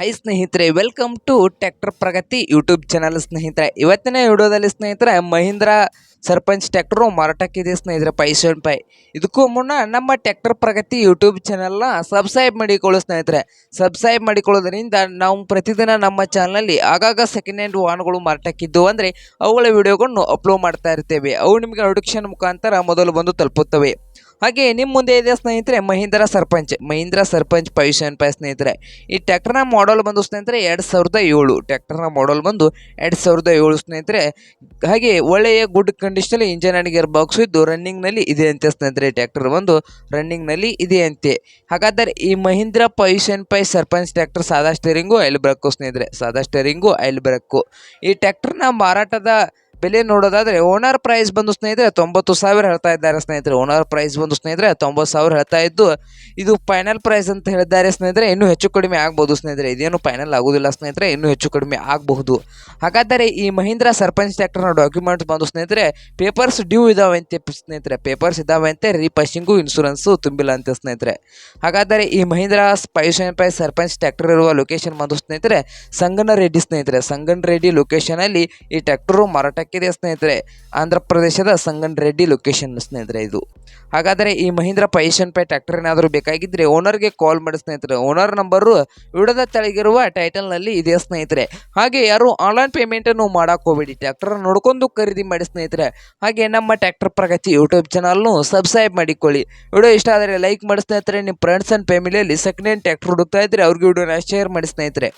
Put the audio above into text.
High ಸ್ನೇಹಿತರೆ welcome to tractor Pragati YouTube channel ಸ್ನೇಹಿತರೆ. ಇವತ್ತಿನ ವಿಡಿಯೋದಲ್ಲಿ ಸ್ನೇಹಿತರೆ, ಮಹೀಂದ್ರ ಸರ್ಪಂಚ್ ಟ್ರ್ಯಾಕ್ಟರು ಮಾರಾಟಕ್ಕಿದೆ ಸ್ನೇಹಿತರೆ ಪೈಸನ್ ಪೈ ಇದಕ್ಕೂ ಮುನ್ನ ನಮ್ಮ ಟ್ರ್ಯಾಕ್ಟರ್ ಪ್ರಗತಿ ಯೂಟ್ಯೂಬ್ ಚಾನಲ್ನ ಸಬ್ಸ್ಕ್ರೈಬ್ ಮಾಡಿಕೊಳ್ಳು ಸ್ನೇಹಿತರೆ. ಸಬ್ಸ್ಕ್ರೈಬ್ ಮಾಡಿಕೊಳ್ಳೋದ್ರಿಂದ ನಾವು ಪ್ರತಿದಿನ ನಮ್ಮ ಚಾನಲಲ್ಲಿ ಆಗಾಗ ಸೆಕೆಂಡ್ ಹ್ಯಾಂಡ್ ವಾಹನಗಳು ಮಾರಾಟಕ್ಕಿದ್ದು ಅಂದರೆ ಅವುಗಳ ವಿಡಿಯೋಗಳನ್ನು ಅಪ್ಲೋಡ್ ಮಾಡ್ತಾ ಇರ್ತೇವೆ. ಅವು ನಿಮಗೆ ನೋಟಿಫಿಕೇಶನ್ ಮುಖಾಂತರ ಮೊದಲು ಬಂದು ತಲುಪುತ್ತವೆ. ಹಾಗೆ ನಿಮ್ಮ ಮುಂದೆ ಇದೆ ಸ್ನೇಹಿತರೆ ಮಹೀಂದ್ರ ಸರ್ಪಂಚ್. ಮಹೀಂದ್ರ ಸರ್ಪಂಚ್ ಪೈಶನ್ ಪೈ ಸ್ನೇಹಿತರೆ, ಈ ಟ್ಯಾಕ್ಟರ್ನ ಮಾಡಲ್ ಬಂದು ಸ್ನೇಹಿತರೆ ಎರಡು ಸಾವಿರದ ಏಳು. ಟ್ಯಾಕ್ಟರ್ನ ಮಾಡಲ್ ಬಂದು ಎರಡು ಸಾವಿರದ ಏಳು ಸ್ನೇಹಿತರೆ. ಹಾಗೆ ಒಳ್ಳೆಯ ಗುಡ್ ಕಂಡೀಷನಲ್ಲಿ ಇಂಜನ್ ಆ್ಯಂಡ್ ಗೇರ್ ಬಾಕ್ಸ್ ಇದ್ದು ರನ್ನಿಂಗ್ನಲ್ಲಿ ಇದೆ ಅಂತೆ ಸ್ನೇಹಿತರೆ ಟ್ಯಾಕ್ಟರ್ ಬಂದು ರನ್ನಿಂಗ್ನಲ್ಲಿ ಇದೆ ಅಂತೆ ಹಾಗಾದರೆ ಈ ಮಹೀಂದ್ರ ಪೈಶನ್ ಪೈ ಸರ್ಪಂಚ್ ಟ್ಯಾಕ್ಟರ್ ಸಾದಾ ಸ್ಟೇರಿಂಗು ಐಲ್ ಬ್ರಕ್ಕು ಸ್ನೇಹಿತರೆ, ಸಾದಾ ಸ್ಟೇರಿಂಗು ಐಲ್ ಬ್ರಕ್ಕು ಈ ಟ್ಯಾಕ್ಟರ್ನ ಮಾರಾಟದ ಬೆಲೆ ನೋಡೋದಾದ್ರೆ ಓನರ್ ಪ್ರೈಸ್ ಬಂದು ಸ್ನೇಹಿತರೆ ತೊಂಬತ್ತು ಸಾವಿರ ಹೇಳ್ತಾ ಇದ್ದಾರೆ ಸ್ನೇಹಿತರೆ. ಓನರ್ ಪ್ರೈಸ್ ಬಂದು ಸ್ನೇಹಿತರೆ ತೊಂಬತ್ತು ಸಾವಿರ ಹೇಳ್ತಾ ಇದ್ದು, ಇದು ಫೈನಲ್ ಪ್ರೈಸ್ ಅಂತ ಹೇಳಿದ್ದಾರೆ ಸ್ನೇಹಿತರೆ, ಇನ್ನೂ ಹೆಚ್ಚು ಕಡಿಮೆ ಆಗ್ಬೋದು ಸ್ನೇಹಿತರೆ. ಇದೇನು ಫೈನಲ್ ಆಗೋದಿಲ್ಲ ಸ್ನೇಹಿತರೆ, ಇನ್ನೂ ಹೆಚ್ಚು ಕಡಿಮೆ ಆಗಬಹುದು. ಹಾಗಾದರೆ ಈ ಮಹೀಂದ್ರ ಸರ್ಪಂಚ್ ಟ್ಯಾಕ್ಟರ್ನ ಡಾಕ್ಯುಮೆಂಟ್ಸ್ ಬಂದು ಸ್ನೇಹಿತರೆ ಪೇಪರ್ಸ್ ಡ್ಯೂ ಇದಾವೆ ಅಂತೆ ಸ್ನೇಹಿತರೆ. ಪೇಪರ್ಸ್ ಇದಾವೆ ಅಂತೆ ರೀಪಾಸಿಂಗು ಇನ್ಶೂರೆನ್ಸು ತುಂಬಿಲ್ಲ ಅಂತೆ ಸ್ನೇಹಿತರೆ. ಹಾಗಾದರೆ ಈ ಮಹೀಂದ್ರ ಪೈಸನ್ ಪೈ ಸರ್ಪಂಚ್ ಟ್ಯಾಕ್ಟರ್ ಇರುವ ಲೊಕೇಶನ್ ಬಂದು ಸ್ನೇಹಿತರೆ ಸಂಗನ ರೆಡ್ಡಿ ಸ್ನೇಹಿತರೆ. ಸಂಗನ ರೆಡ್ಡಿ ಲೊಕೇಶನಲ್ಲಿ ಈ ಟ್ರ್ಯಾಕ್ಟರು ಮಾರಾಟಕ್ಕಿದೆ ಸ್ನೇಹಿತರೆ. ಆಂಧ್ರ ಪ್ರದೇಶದ ಸಂಗನ್ ರೆಡ್ಡಿ ಲೊಕೇಶನ್ ಸ್ನೇಹಿತರೆ ಇದು. ಹಾಗಾದರೆ ಈ ಮಹೀಂದ್ರ ಪೈಷನ್ ಪೈ ಟ್ರ್ಯಾಕ್ಟರ್ ಏನಾದರೂ ಬೇಕಾಗಿದ್ದರೆ ಓನರ್ಗೆ ಕಾಲ್ ಮಾಡಿ ಸ್ನೇಹಿತರೆ. ಓನರ್ ನಂಬರು ವಿಡದ ತೆಳಗಿರುವ ಟೈಟಲ್ನಲ್ಲಿ ಇದೆ ಸ್ನೇಹಿತರೆ. ಹಾಗೆ ಯಾರು ಆನ್ಲೈನ್ ಪೇಮೆಂಟನ್ನು ಮಾಡಕ್ಕೆ ಹೋಗಬೇಡಿ. ಟ್ರ್ಯಾಕ್ಟರ್ ನೋಡ್ಕೊಂಡು ಖರೀದಿ ಮಾಡಿ ಸ್ನೇಹಿತರೆ. ಹಾಗೆ ನಮ್ಮ ಟ್ರ್ಯಾಕ್ಟರ್ ಪ್ರಗತಿ ಯೂಟ್ಯೂಬ್ ಚಾನಲ್ನು ಸಬ್ಸ್ಕ್ರೈಬ್ ಮಾಡಿಕೊಳ್ಳಿ. ವಿಡಿಯೋ ಇಷ್ಟ ಆದರೆ ಲೈಕ್ ಮಾಡಿ ಸ್ನೇಹಿತರೆ. ನಿಮ್ಮ ಫ್ರೆಂಡ್ಸ್ ಆ್ಯಂಡ್ ಫ್ಯಾಮಿಲಿಯಲ್ಲಿ ಸೆಕೆಂಡ್ ಹ್ಯಾಂಡ್ ಟ್ರ್ಯಾಕ್ಟರ್ ಹುಡುಕ್ತಾ ಇದ್ದರೆ ಅವ್ರಿಗೆ ವಿಡಿಯೋನ ಶೇರ್ ಮಾಡಿ ಸ್ನೇಹಿತರೆ.